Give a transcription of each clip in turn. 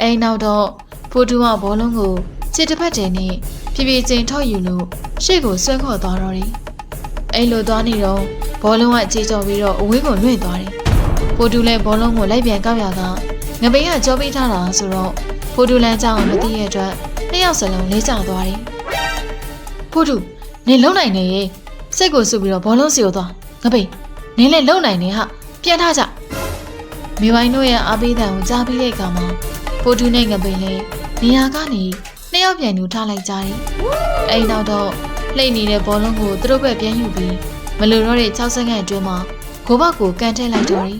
အိမ်နောက်တော့ဖိုတူကဘောလုံးကိုခြေတစ်ဖက်တည်းနဲ့ဖြည်းဖြည်းချင်းထောက်ယူလို့ရှေ့ကိုဆွဲခေါ်သွားတော့တယ်အိမ်လိုသွားနေတော့ဘောလုံးကကြေကြော်ပြီးတော့အဝေးကိုလွင့်သွားတယ်ဖိုတူလည်းဘောလုံးကိုလိုက်ပြန်ကောက်ရကငပိန်ကကြောပေးထားတာဆိုတော့ဖိုတူလန်းကြောင်မသိရတဲ့အတွက်နှစ်ယောက်စလုံးလေးကျသွားတယ်ဖိုတူနေလုံနိုင်နေရဲ့စိတ်ကိုစုပြီးတော့ဘောလုံးစီကိုသွားငပိန်နင်းလည်းလုံနိုင်နေဟာပြန်ထားကြမိဝိုင်းတို့ရဲ့အားပေးတဲ့ကိုကြားပြီးတဲ့အခါမှာ ပိုတူနဲ့ငပိန်လေးနေရာကနေနှစ်ယောက်ပြန်ညူထားလိုက်ကြတယ်။အဲဒီနောက်တော့လှိတ်နေတဲ့ဘောလုံးကိုသူတို့ဘက်ပြန်ယူပြီးမလိုတော့တဲ့6စက္ကန့်အတွင်းမှာဂိုးဘောက်ကိုကန်ထည့်လိုက်တော့တယ်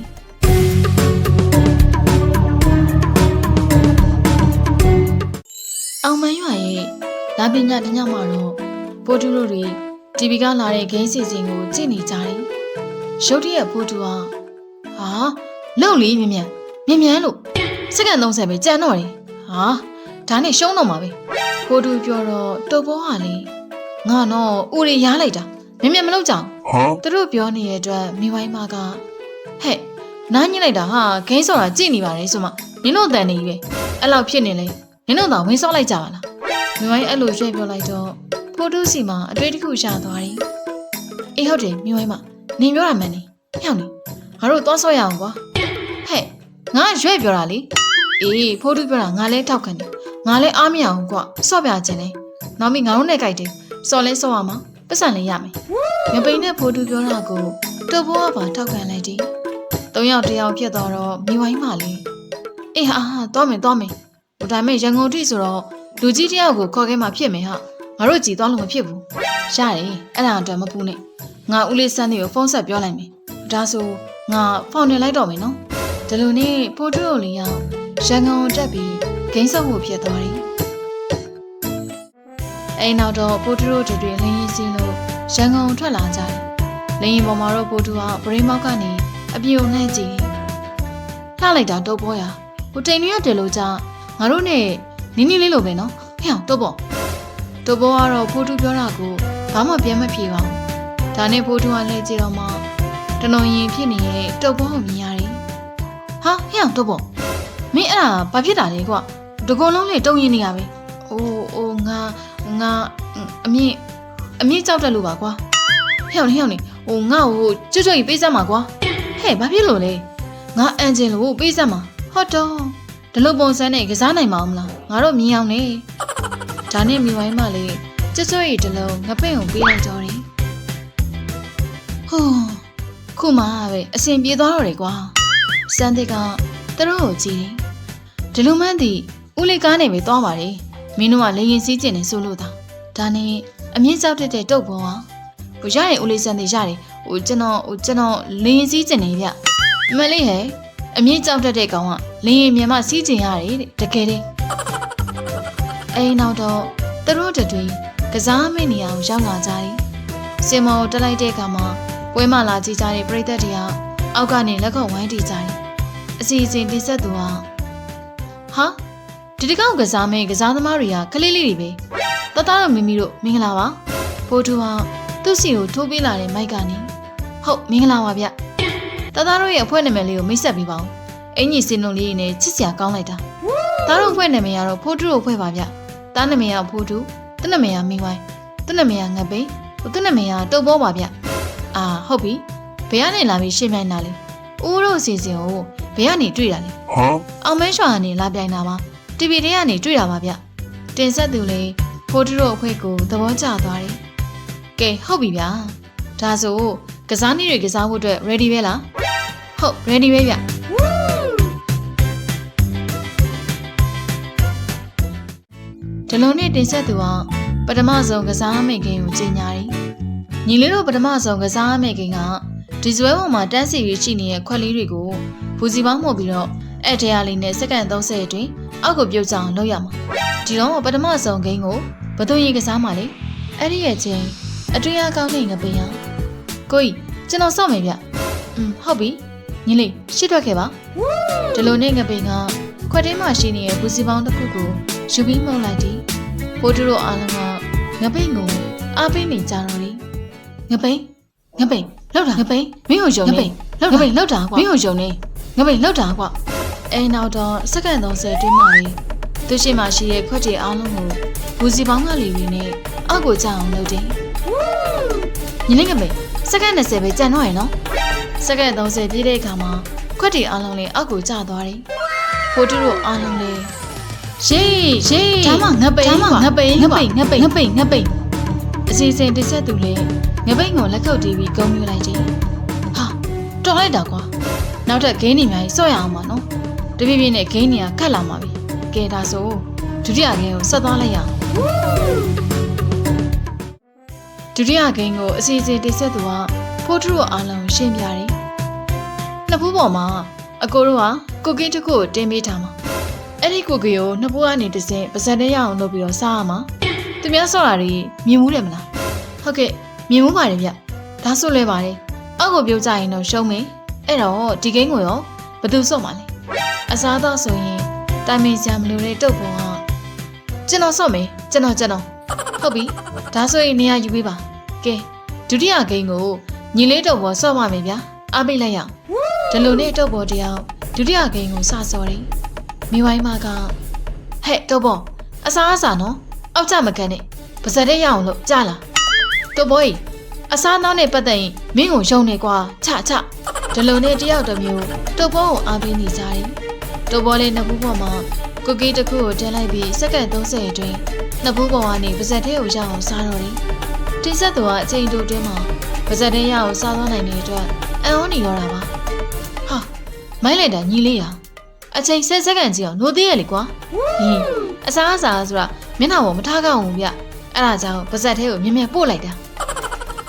။အောင်မန်းရွာရဲ့လာပညာတညမှာတော့ပိုတူတို့တွေတီဗီကလာတဲ့ဂိမ်းစီစဉ်ကိုကြည့်နေကြတယ်။ရုတ်တရက်ပိုတူကဟာ လုံလီမြ мян မြ мян လို့ စက္ကန့်30ပဲကြံတော့တယ်ဟာဒါနဲ့ရှုံးတော့မှာပဲကိုတူပြောတော့တုပ်ပေါ်ဟာလေငါတော့ဦးရီရားလိုက်တာမင်းမမလုပ်ကြအောင်သူတို့ပြောနေတဲ့အတွက်မိဝိုင်းမကဟဲ့နားညစ်လိုက်တာဟာဂိမ်းဆိုတာကြည့်နေပါတယ်ဆိုမှနင်တို့အတန်နေကြီးပဲအဲ့လောက်ဖြစ်နေလေနင်တို့တော့ဝင်းဆော့လိုက်ကြပါလားမိဝိုင်းအဲ့လိုရွှေ့ပြောလိုက်တော့ဖိုတုစီမှာအတွေ့တစ်ခုရှာသွားတယ်အေးဟုတ်တယ်မိဝိုင်းမနင်ပြောတာမှန်တယ်ညောင်းနေငါတို့သွားဆော့ရအောင်ကွာဟဲ့ငါရွှေ့ပြောတာလေ အေးဖိုးတူပြောတာငါလဲထောက်ခံတယ်ငါလဲအားမရအောင်ကွာစော့ပြခြင်းလဲနောက်မိငါတို့နဲ့ကြိုက်တယ်စော်လဲစော့ရမှာပတ်စံလေးရမယ်ငပိန်နဲ့ဖိုးတူပြောတာကိုတော်ဘောကပါထောက်ခံလိုက်တယ်သုံးယောက်တစ်ယောက်ဖြစ်သွားတော့မိဝိုင်းပါလေအေးဟာဟာသွားမယ်သွားမယ်ဟိုဒါမဲ့ရန်ကုန်ထိဆိုတော့လူကြီးတစ်ယောက်ကိုခေါ်ခဲ့မှဖြစ်မယ်ဟာငါတို့ကြည်သွားလို့မဖြစ်ဘူးရတယ်အဲ့ဒါအတွက်မပူနဲ့ငါဦးလေးစန်းလေးကိုဖုန်းဆက်ပြောလိုက်မယ်ဒါဆိုငါဖောင်နေလိုက်တော့မယ်နော်ဒီလိုနဲ့ပို့ထရိုလေးရောက် ရန်ကုန်ကိုတက်ပြီးဂိမ်းဆော့ဖို့ဖြစ်သွားတယ်။အဲဒီနောက်တော့ပို့ထရိုတွေတွေလင်းရင်စီးလို့ရန်ကုန်ထွက်လာကြတယ်။လင်းရင်ပေါ်မှာတော့ပို့ထူကပရိမောက်ကနေအပြေကိုနှမ်းကြည့်။လှလိုက်တာတုတ်ပေါ်ရ။ဟိုတိန်တွေကတယ်လို့ကြငါတို့နဲ့နီးနီးလေးလိုပဲနော်။ဟဲ့အောင်တုတ်ပေါ်။တုတ်ပေါ်ကတော့ပို့ထူပြောတာကိုဘာမှပြန်မဖြေပါဘူး။ဒါနဲ့ပို့ထူကလှည့်ကြည့်တော့မှတနုံရင်ဖြစ်နေတဲ့တုတ်ပေါ်ကိုမြင်ရတယ်။ဟာဟဲ့အောင်တော့ပေါ့ မင်းအဲ့ဒါဘာဖြစ်တာလဲကွာတကုံလုံးလေးတုံရင်နေရပဲအိုးအိုးငါငါအမြင့်အမြင့်ကြောက်တက်လို့ပါကွာဟဲ့အောင်ဟဲ့အောင်နေဟိုငါ့ကိုကျွတ်ကျွတ်ကြီးပေးစမ်းပါကွာဟဲ့ဘာဖြစ်လို့လဲငါအန်ဂျင်လို့ပေးစမ်းပါဟုတ်တော့ဒီလိုပုံစံနဲ့ကစားနိုင်မအောင်မလားငါတို့မြင်အောင်နေဒါနဲ့မိဝိုင်းမလေးကျွတ်ကျွတ်ကြီးတလုံးငပိန့်ကိုပေးလိုက်ကြတယ်ဟိုးခုမှပဲအဆင်ပြေသွားတော့တယ်ကွာစန်းတစ်ကသူတို့ကိုကြည့်တယ် ဒီလိုမှန်းသည်ဦးလေးကားနဲ့ပဲသွားပါတယ်မင်းတို့ကလေရင်စီးကျင်နေဆိုလို့သာဒါနဲ့အမြင့်ကြောက်တက်တဲ့တုတ်ပေါ်ဟာဟိုရတယ်ဦးလေးစန်းတစ်ရတယ်ဟိုကျွန်တော်ဟိုကျွန်တော်လေရင်စီးကျင်နေဗျအမလေးဟဲ့အမြင့်ကြောက်တက်တဲ့ကောင်ကလေရင်မြန်မစီးကျင်ရတယ်တဲ့တကယ်တယ်အိမ်နောက်တော့သူတို့တတွေကစားမယ့်နေရာကိုရောက်လာကြတယ်စင်မောကိုတက်လိုက်တဲ့အခါမှာပွဲမလာကြည့်ကြတဲ့ပရိသတ်တွေကအောက်ကနေလက်ခုပ်ဝိုင်းတီးကြတယ်အစီအစဉ်တင်ဆက်သူဟာ ဟာဒီတကောက်ကစားမယ့်ကစားသမားတွေကကလေးလေးတွေပဲတသားတော့မမီတို့မင်္ဂလာပါဖိုးတူဟာသူ့စီကိုထိုးပေးလာတဲ့မိုက်ကနေဟုတ်မင်္ဂလာပါဗျတသားတို့ရဲ့အဖွဲ့နာမည်လေးကိုမိတ်ဆက်ပေးပါဦးအင်ကြီးစင်လုံးလေးနဲ့ချစ်စရာကောင်းလိုက်တာသားတို့အဖွဲ့နာမည်ကတော့ဖိုးတူတို့အဖွဲ့ပါဗျသားနာမည်ကဖိုးတူသူ့နာမည်ကမင်းဝိုင်းသူ့နာမည်ကငပိဟိုသူ့နာမည်ကတုတ်ဘောပါဗျအာဟုတ်ပြီဘယ်ကနေလာပြီးရှင်းမြိုင်တာလဲဦးတို့အစီအစဉ်ကိုဘ ယ်ကနေတွေ့တာလဲ Huh? အောင်မန်းရွာကနေလာပြိုင်တာပါ TV ထဲကနေတွေ့တာပါဗျတင်ဆက်သူလေးဖိုးတူတို့အဖွဲ့ကိုသဘောကျသွားတယ်ကဲဟုတ်ပြီဗျာဒါဆိုကစားနည်းတွေကစားဖို့အတွက် ready ပဲလားဟုတ် ready ပဲဗျဒီလိုနဲ့တင်ဆက်သူကပထမဆုံးကစားမယ့်ဂိမ်းကိုကြီးညာတယ်ညီလေးတို့ပထမဆုံးကစားမယ့်ဂိမ်းကဒီဇွဲပေါ်မှာတန်းစီပြီးရှိနေတဲ့ခွက်လေးတွေကို ဘူစီပေါင်းမှုတ်ပြီးတော့အဲ့တရားလေးနဲ့စက္ကန့်30အတွင်းအောက်ကိုပြုတ်ကြအောင်လုပ်ရမှာဒီတော့ပထမဆုံးဂိမ်းကိုဘသူရင်ကစားမှာလေအဲ့ဒီရဲ့ချင်းအတွေ့အကောင်းနေငပင်ရကိုကြီးကျွန်တော်စောင့်မယ်ဗျอืมဟုတ်ပြီညီလေးရှစ်ထွက်ခဲ့ပါဒီလိုနဲ့ငပင်ကခွက်ထဲမှာရှိနေတဲ့ဘူစီပေါင်းတစ်ခုကိုယူပြီးမှုတ်လိုက်သည်ဖိုးတူတို့အားလုံးကငပိန်ကိုအားပေးနေကြတော့တယ်ငပိန်ငပိန်လောက်တာငပိန်မင်းကိုယုံနေလောက်ငပိန်လောက်တာကွာမင်းကိုယုံနေ ငပိန်လောက်တာကွာအိမ်နောက်တော့စက္ကန့်30တွင်းမှလေသူရှိမှရှိတဲ့ခွက်တွေအားလုံးကိုဘူစီပေါင်းကလေးတွေနဲ့အောက်ကိုကျအောင်လုပ်တယ်ညီလေးငမေစက္ကန့်20ပဲကြံတော့ရယ်နော်စက္ကန့်30ပြည့်တဲ့အခါမှာခွက်တွေအားလုံးလည်းအောက်ကိုကျသွားတယ်ဖိုတူတို့အားလုံးလည်းရှေးရှေးဒါမှငပိန်ဒါမှငပိန်ငပိန်ငပိန်ငပိန်ငပိန်အစီအစဉ်တစ်ဆက်သူလည်းငပိန်ကိုလက်ခုပ်တီးပြီးဂုံယူလိုက်တယ်ဟာတော်လိုက်တာကွာ နောက်ထပ်ဂိမ်းနေများကြီးစော့ရအောင်ပါနော်တပြည့်ပြည့်နဲ့ဂိမ်းနေကခတ်လာမှာပြီကဲဒါဆိုဒုတိယဂိမ်းကိုဆက်သွားလိုက်ရအောင်ဒုတိယဂိမ်းကိုအစီအစဉ်တစ်ဆက်သူကဖိုးထူတို့အားလုံးရှင်းပြတယ်နှစ်ဖူးပေါ်မှာအကိုတို့ကကိုကင်းတစ်ခုကိုတင်းပေးထားမှာအဲ့ဒီကိုကင်းကိုနှစ်ဖူးကနေတစ်စင်ပါဇက်နဲ့ရအောင်လုပ်ပြီးတော့စားရမှာသူများဆော့တာတွေမြင်မှုတယ်မလားဟုတ်ကဲ့မြင်မှုပါတယ်ဗျဒါဆိုလဲပါတယ်အောက်ကိုပြုတ်ကြရင်တော့ရှုံးမယ် အဲ့တော့ဒီဂိမ်းကိုရောဘယ်သူဆော့မှာလဲအစားတော့ဆိုရင်တိုင်မင်စရာမလိုတဲ့တုတ်ပုံကကျွန်တော်ဆော့မယ်ကျွန်တော်ကျွန်တော်ဟုတ်ပြီဒါဆိုရင်နေရာယူပေးပါကဲဒုတိယဂိမ်းကိုညီလေးတုတ်ပေါ်ဆော့ပါမယ်ဗျာအားပေးလိုက်ရအောင်ဒီလိုနဲ့တုတ်ပေါ်တရားဒုတိယဂိမ်းကိုစဆော်တယ်မိဝိုင်းမကဟဲ့တုတ်ပေါ်အစားအစာနော်အောက်ကြမကန်နဲ့ပါဇက်တဲ့ရအောင်လို့ကြလားတုတ်ပေါ်ကြီး အစားအသောက်နဲ့ပတ်သက်ရင်မင်းကိုရှုံနေကွာချချဒီလိုနဲ့တယောက်တစ်မျိုးတုတ်ပေါ်ကိုအားပေးနေကြတယ်တုတ်ပေါ်လေးနှစ်ဖူးပေါ်မှာကုကီတစ်ခုကိုတင်လိုက်ပြီးစက္ကန့်30အတွင်းနှစ်ဖူးပေါ်ကနေပါဇက်တဲ့ကိုရအောင်စားတော့တယ်တင်ဆက်သူကအချိန်တိုတွင်းမှာပါဇက်တဲ့ရအောင်စားသွားနိုင်တဲ့အတွက်အံ့ဩနေတော့တာပါဟာမိုင်းလိုက်တာညီလေးရအချိန်10စက္ကန့်ကြည့်အောင်နိုးသေးရလေကွာဟင်းအစားအစာဆိုတာမျက်နှာပေါ်မထားကောင်းဘူးဗျအဲ့ဒါကြောင့်ပါဇက်တဲ့ကိုမြင်မြင်ပို့လိုက်တာ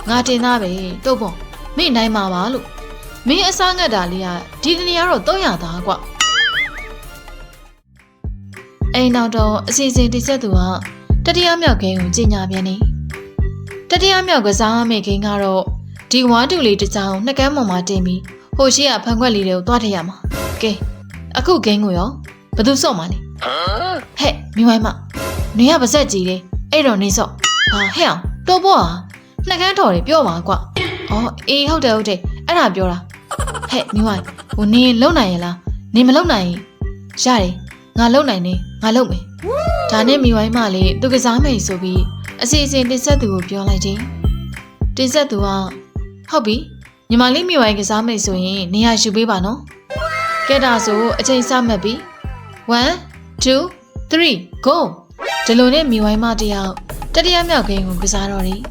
ငါတင်သားပဲတုတ်ပေါ့မင်းနိုင်မှာပါလို့မင်းအစားငတ်တာလေးကဒီတနေ့ကတော့300သားကွအိမ်နောက်တော့အစီအစဉ်တိဆက်သူကတတိယမြောက်ဂိမ်းကိုကြီးညာပြန်နေတတိယမြောက်ကစားရမယ့်ဂိမ်းကတော့ဒီဝါတူလေးတစ်ချောင်းနှစ်ကန်းပေါ်မှာတင်ပြီးဟိုရှိကဖန်ခွက်လေးတွေကိုသွားထည့်ရမှာကဲအခုဂိမ်းကိုရောဘယ်သူစော့မှာလဲဟဲ့မိဝိုင်းမနေရပါဆက်ကြည့်လေအဲ့တော့နေစော့ဟာဟဲ့အောင်တော့ဘောဟာ နှစ်ကန်းထော်တွေပြောပါကွအော်အေးဟုတ်တယ်ဟုတ်တယ်အဲ့ဒါပြောတာဟဲ့မိဝိုင်းဟိုနေလုံနိုင်ရလားနေမလုံနိုင်ရင်ရတယ်ငါလုံနိုင်နေငါလုံမယ်ဒါနဲ့မိဝိုင်းမလေးသူကစားမယ်ဆိုပြီးအစီအစဉ်တင်ဆက်သူကိုပြောလိုက်တယ်တင်ဆက်သူကဟုတ်ပြီညီမလေးမိဝိုင်းကစားမယ်ဆိုရင်နေရာယူပေးပါနော်ကဲဒါဆိုအချိန်စမှတ်ပြီ1 2 3 go ဒီလိုနဲ့မိဝိုင်းမတယောက်တတိယမြောက်ဂိမ်းကိုကစားတော့တယ်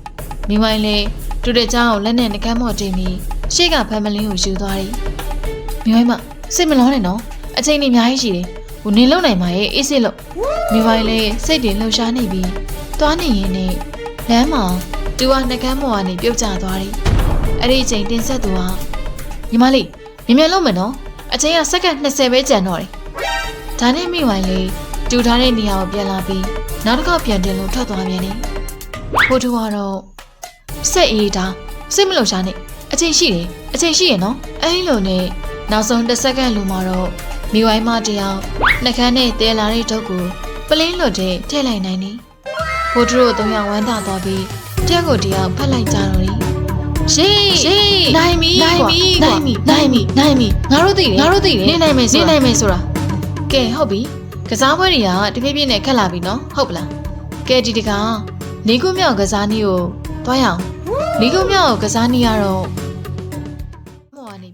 မိဝိုင်းလည်းတူတဲ့ချောင်းကိုလက်နဲ့နှကမ်းမော့တင်ပြီးရှေ့ကဖမ်းမလင်းကိုယူသွားတယ်မိဝိုင်းမစိတ်မလောနဲ့နော်အချိန်ကြီးအများကြီးရှိတယ်ဟိုနေလုံနိုင်ပါရဲ့အေးစစ်လို့မိဝိုင်းလည်းစိတ်တွေလှုပ်ရှားနေပြီးသွားနေရင်နဲ့လမ်းမှာတူကနှကမ်းမော့ကနေပြုတ်ကျသွားတယ်အဲ့ဒီအချိန်တင်ဆက်သူကညီမလေးမြင်မြန်လုံးမယ်နော်အချိန်ကစက္ကန့်20ပဲကျန်တော့တယ်ဒါနဲ့မိဝိုင်းလေးတူထားတဲ့နေရာကိုပြန်လာပြီးနောက်တစ်ခေါက်ပြန်တင်လို့ထွက်သွားပြန်တယ်ဖိုးထူကတော့ စက်အေးတာစိတ်မလှုပ်ရှားနဲ့အချိန်ရှိတယ်အချိန်ရှိရနော်အဲ့လိုနဲ့နောက်ဆုံးတစ်စက္ကန့်လိုမှာတော့မိဝိုင်းမတယောက်နှကန်းနဲ့တဲလာတဲ့ဒုတ်ကိုပလင်းလွတ်တဲ့ထည့်လိုက်နိုင်နေဖိုးထူတို့သုံးယောက်ဝမ်းသာသွားပြီးတယောက်ကိုတယောက်ဖက်လိုက်ကြတော့တယ်ရှေးရှေးနိုင်ပြီနိုင်ပြီနိုင်ပြီနိုင်ပြီနိုင်ပြီငါတို့သိတယ်ငါတို့သိတယ်နေနိုင်မယ်နေနိုင်မယ်ဆိုတာကဲဟုတ်ပြီကစားပွဲတွေကတဖြည်းဖြည်းနဲ့ခက်လာပြီနော်ဟုတ်ပလားကဲဒီတကောင်လေးခုမြောက်ကစားနည်းကိုတွားရအောင် လေးခုမြောက်ကစားနည်းကတော့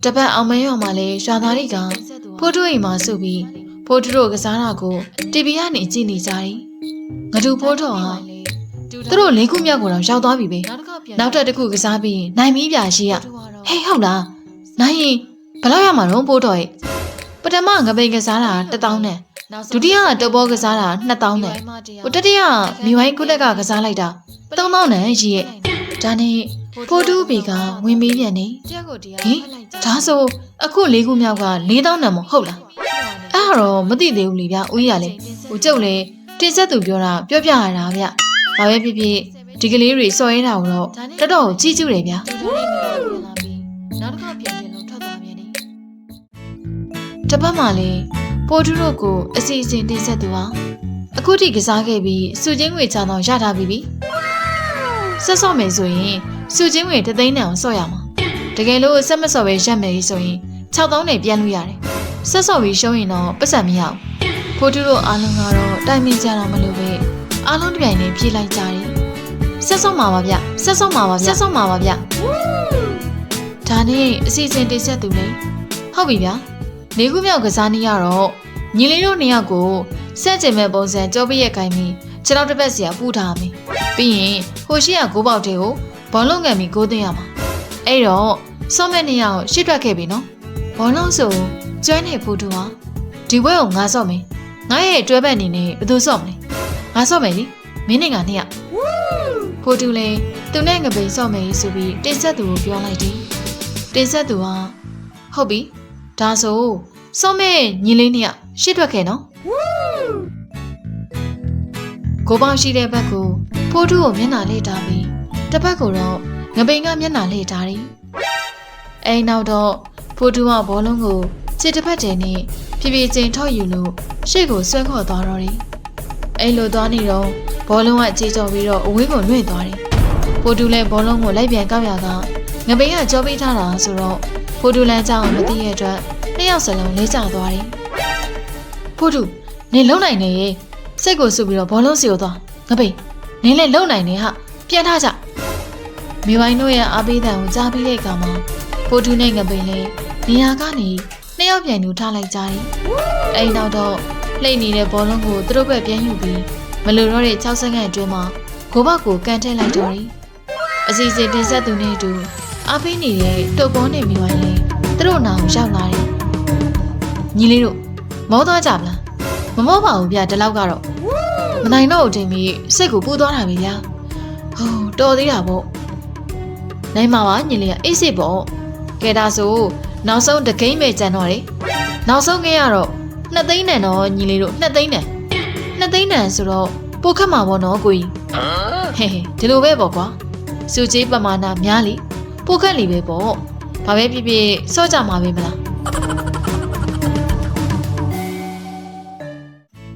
တပတ်အောင်မရွာမှာလဲရွာသားတွေကဖိုးတိုးအိမ်မှာစုပြီးဖိုးတိုးတို့ကစားတာကိုတီဗီကနေကြည့်နေကြတယ်ငါတို့ဖိုးတော်ဟာသူတို့လေးခုမြောက်ကိုတော့ရောက်သွားပြီပဲနောက်ထပ်တစ်ခုကစားပြီးရင်နိုင်ပြီပြရှိရဟေးဟုတ်လားနိုင်ရင်ဘယ်လောက်ရမှာတော့ဖိုးတော်ရဲ့ပထမငပိန်ကစားတာ1000နဲ့ဒုတိယကတဘောကစားတာ2000နဲ့ဟိုတတိယမိဝိုင်းကုတက်ကကစားလိုက်တာ3000နဲ့ရည်ရဲ့ ဒါနဲ့ဖိုတူဘီကဝင်ပေးပြန်နေဟင်ဒါဆိုအခုလေးခုမြောက်က4000နဲ့မဟုတ်လားအဲ့တော့မသိသေးဘူးလေဗျဦးကြီးကလေဟိုကျုပ်လေတင်ဆက်သူပြောတာပြောပြရတာဗျဘာပဲဖြစ်ဖြစ်ဒီကလေးတွေစော်ရဲတာကိုတော့တော်တော်ကြီးကျူးတယ်ဗျနောက်တစ်ခါပြန်ပြန်လို့ထွက်သွားပြန်နေတစ်ပတ်မှလည်းပိုတူတို့ကိုအစီအစဉ်တင်ဆက်သူဟာအခုထိကစားခဲ့ပြီးစုချင်းငွေချောင်းတော့ရထားပြီပြီ ဆက်စော့မယ်ဆိုရင်စုချင်းငွေတသိန်းနဲ့အောင်စော့ရမှာတကယ်လို့ဆက်မစော့ပဲရက်မယ်ဆိုရင်6000နဲ့ပြန်လို့ရတယ်ဆက်စော်ပြီးရှုံးရင်တော့ပတ်စံမရအောင်ဖိုးတူတို့အားလုံးကတော့တိုင်ပင်ကြတော့မလို့ပဲအားလုံးတစ်ပြိုင်တည်းပြေးလိုက်ကြတယ်ဆက်စော်မှာပါဗျဆက်စော်မှာပါဗျဆက်စော်မှာပါဗျဒါနဲ့အစီအစဉ်တင်ဆက်သူလေဟုတ်ပြီဗျာနေခုမြောက်ကစားနေရတော့ ညီလေးတို့နှစ်ယောက်ကိုစက်ကျင်မဲ့ပုံစံကြောပြည့်ရဲ့ခိုင်းပြီးခြေထောက်တစ်ပတ်စီကပူထားမယ်ပြီးရင်ဟိုရှိကကိုပေါက်တွေကိုဘောလုံးငံပြီးကိုးသိမ်းရမှာအဲ့တော့စောမဲ့နှစ်ယောက်ရှစ်ထွက်ခဲ့ပြီနော်ဘောလုံးဆိုကျွမ်းနေဖို့တူဟာဒီဘွဲကိုငါစော့မယ်ငါရဲ့တွဲဘက်အနေနဲ့ဘယ်သူစော့မလဲငါစော့မယ်လေမင်းနဲ့ငါနှစ်ယောက်ဖို့တူလေသူနဲ့ငပိန်စော့မယ်ဆိုပြီးတင်ဆက်သူကိုပြောလိုက်တယ်တင်ဆက်သူဟာဟုတ်ပြီဒါဆိုစော့မဲ့ညီလေးနှစ်ယောက် ရှစ်ထွက်ခဲ့နော်ကိုပေါင်းရှိတဲ့ဘက်ကိုဖိုးထုကိုမျက်နှာလေးထားပြီးတစ်ဖက်ကိုတော့ငပိန်ကမျက်နှာလေးထားတယ်။အဲဒီနောက်တော့ဖိုးထုကဘောလုံးကိုခြေတစ်ဖက်တည်းနဲ့ဖြည်းဖြည်းချင်းထောက်ယူလို့ရှေ့ကိုဆွဲခေါ်သွားတော့တယ်။အဲလိုသွားနေတော့ဘောလုံးကကြေကြော်ပြီးတော့အဝေးကိုလွင့်သွားတယ်။ဖိုးထုလည်းဘောလုံးကိုလိုက်ပြန်ကောက်ရကငပိန်ကကြောပေးထားတာဆိုတော့ဖိုးထုလမ်းကြောင်းမသိရတဲ့အတွက်နှစ်ယောက်စလုံးလေးကျသွားတယ်။ ဖိုးထုနေလုံနိုင်နေရဲ့စိတ်ကိုစုပြီးတော့ဘောလုံးစီကိုသွားငပိန်နင်းလည်းလုံနိုင်နေဟာပြန်ထားကြမိဝိုင်းတို့ရဲ့အားပေးတဲ့ကိုကြားပြီးတဲ့အခါမှာဖိုတူနဲ့ငပိန်လည်းနေရာကနေနှစ်ယောက်ပြန်ညူထားလိုက်ကြတယ်အဲဒီနောက်တော့လှိတ်နေတဲ့ဘောလုံးကိုသူတို့ဘက်ပြန်ယူပြီးမလိုတော့တဲ့6စက္ကန့်အတွင်းမှာဂိုးဘောက်ကိုကန်ထည့်လိုက်တော့တယ်အစီအစဉ်တင်ဆက်သူနဲ့အတူအားပေးနေတဲ့တုပ်ပေါ်နဲ့မိဝိုင်းလည်းသူတို့နာကိုရောက်လာတယ်ညီလေးတို့ မောသွားကြဗလားမမောပါဘူးဗျဒီလောက်ကတော့မနိုင်တော့ဘူးတင်ပြီးစိတ်ကိုပူသွားတာပဲဗျာဟိုးတော်သေးတာပေါ့နိုင်မှာပါညီလေးကအိတ်စိတ်ပေါ့ကဲဒါဆိုနောက်ဆုံးတကိမ့်ပဲကြံတော့တယ်နောက်ဆုံးကရတော့နှစ်သိန်းတန်တော့ညီလေးတို့နှစ်သိန်းတန်နှစ်သိန်းတန်ဆိုတော့ပိုခတ်မှာပေါ့နော်ကိုကြီးဟဲဟဲဒီလိုပဲပေါ့ကွာစုကြီးပမာဏများလीပိုခတ်လီပဲပေါ့ဘာပဲဖြစ်ဖြစ်စော့ကြမှာပဲမလား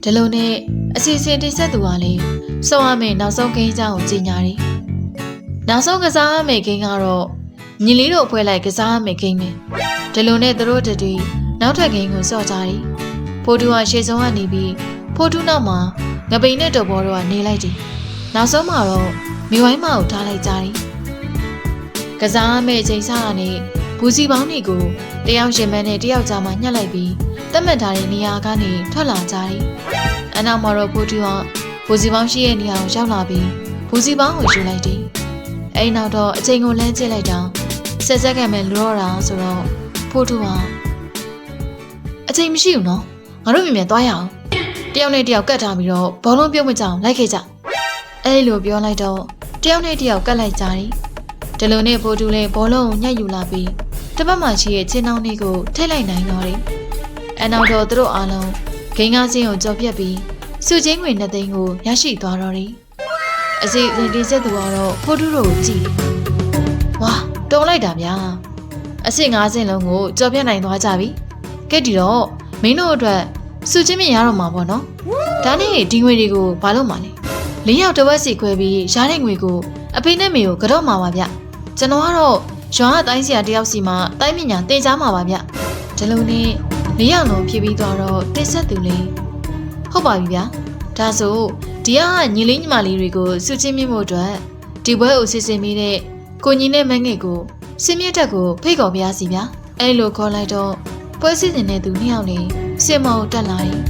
ဒီလိုနဲ့အစီအစဉ်တင်ဆက်သူကလည်းစောရမယ့်နောက်ဆုံးကိန်းအကြောင်းကိုကြီးညာတယ်။နောက်ဆုံးကစားရမယ့်ကိန်းကတော့ညီလေးတို့ဖွဲ့လိုက်ကစားရမယ့်ကိန်းပဲ။ဒီလိုနဲ့သူတို့တတူနောက်ထပ်ကိန်းကိုစော့ကြတယ်။ဖိုးတူကရှေ့ဆုံးကနေပြီးဖိုးတူနောက်မှာငပိန်နဲ့တော်ဘောတို့ကနေလိုက်တယ်။နောက်ဆုံးမှာတော့မိဝိုင်းမကိုထားလိုက်ကြတယ်။ကစားရမယ့်ချိန်စားကနေဘူစီပေါင်းတွေကိုတယောက်ရှင်မန်းနဲ့တယောက်ကြားမှာညှက်လိုက်ပြီး တတ်မှတ်ထားတဲ့နေရာကနေထွက်လာကြတယ်။အနောက်မှာတော့ဖိုးတူကဘူစီပေါင်းရှိရဲ့နေရာကိုရောက်လာပြီးဘူစီပေါင်းကိုယူလိုက်တယ်။အဲဒီနောက်တော့အချိန်ကိုလမ်းကျစ်လိုက်တော့ဆက်ဆက်ကမဲ့လူတော့တာဆိုတော့ဖိုးတူကအချိန်မရှိဘူးနော်။ငါတို့မြင်မြန်သွားရအောင်။တယောက်နဲ့တယောက်ကတ်ထားပြီးတော့ဘောလုံးပြုတ်မကြအောင်လိုက်ခဲ့ကြ။အဲဒီလိုပြောလိုက်တော့တယောက်နဲ့တယောက်ကတ်လိုက်ကြတယ်။ဒီလိုနဲ့ဖိုးတူလည်းဘောလုံးကိုညှက်ယူလာပြီးတစ်ပတ်မှရှိရဲ့ချင်းနှောင်းလေးကိုထိတ်လိုက်နိုင်တော့တယ်။ အနောက်တော့သူတို့အားလုံးဂိမ်းကားစင်းကိုကြော်ပြက်ပြီးစုချင်းငွေနှစ်သိန်းကိုရရှိသွားတော့တယ်။အစီအစဉ်တင်ဆက်သူကတော့ဖိုတူတို့ကိုကြည့်တယ်။ဝါတုံလိုက်တာဗျာ။အစီ၅စင်းလုံးကိုကြော်ပြတ်နိုင်သွားကြပြီ။ကဲဒီတော့မင်းတို့အတွက်စုချင်းမြင်ရတော့မှာပေါ့နော်။ဒါနဲ့ဒီငွေတွေကိုဘာလို့မှလဲ။လေးယောက်တစ်ဝက်စီခွဲပြီးရတဲ့ငွေကိုအဖေနဲ့မေကိုကတော့မှာပါဗျ။ကျွန်တော်ကတော့ရွာကတိုင်းစီယာတယောက်စီမှာတိုင်းပညာတင်ကြားမှာပါဗျ။ဒီလိုနဲ့ လေးယောက်လုံးဖြစ်ပြီးသွားတော့တင်ဆက်သူလေးဟုတ်ပါပြီဗျာဒါဆိုဒီကညီလေးညီမလေးတွေကိုစုချင်းမြင့်ဖို့အတွက်ဒီဘွဲကိုစစ်စင်မိတဲ့ကိုညီနဲ့မငယ်ကိုစင်မြင့်တက်ကိုဖိတ်ခေါ်ပြရစီဗျာအဲ့လိုခေါ်လိုက်တော့ပွဲစစ်တင်တဲ့သူနှစ်ယောက်လေးစင်မောတက်လာတယ်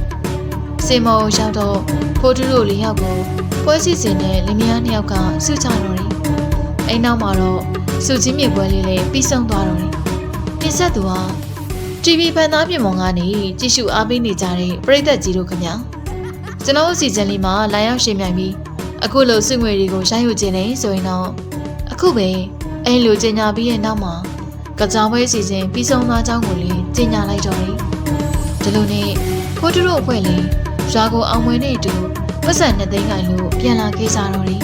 စင်မောရောက်တော့ဖိုးတူတို့လေးယောက်ကိုပွဲစစ်စင်တဲ့လင်မယားနှစ်ယောက်ကစုချတော့တယ်အဲ့နောက်မှာတော့စုချင်းမြင့်ပွဲလေးလည်းပြီးဆုံးသွားတော့တယ်ပြင်ဆက်သူဟာ TV ဖန်သားပြင်ပေါ်ကနေကြည့်ရှုအားပေးနေကြတဲ့ပရိသတ်ကြီးတို့ခင်ဗျာကျွန်တော်တို့စီစဉ်လေးမှာလာရောက်ရှင်မြိုင်ပြီးအခုလိုစုငွေတွေကိုရိုက်ယူခြင်းနေဆိုရင်တော့အခုပဲအဲ့လိုကြီးညာပြီးရဲ့နောက်မှာကကြောင်ပွဲစီစဉ်ပြီးဆုံးသွားကြောင်းကိုလည်းကြီးညာလိုက်တော့တယ်ဒီလိုနဲ့ဖိုးတူတို့အဖွဲ့လေးရွာကိုအောင်မွေနဲ့အတူပတ်စံနှစ်သိန်းခိုင်လို့ပြန်လာခဲ့ကြတော့တယ်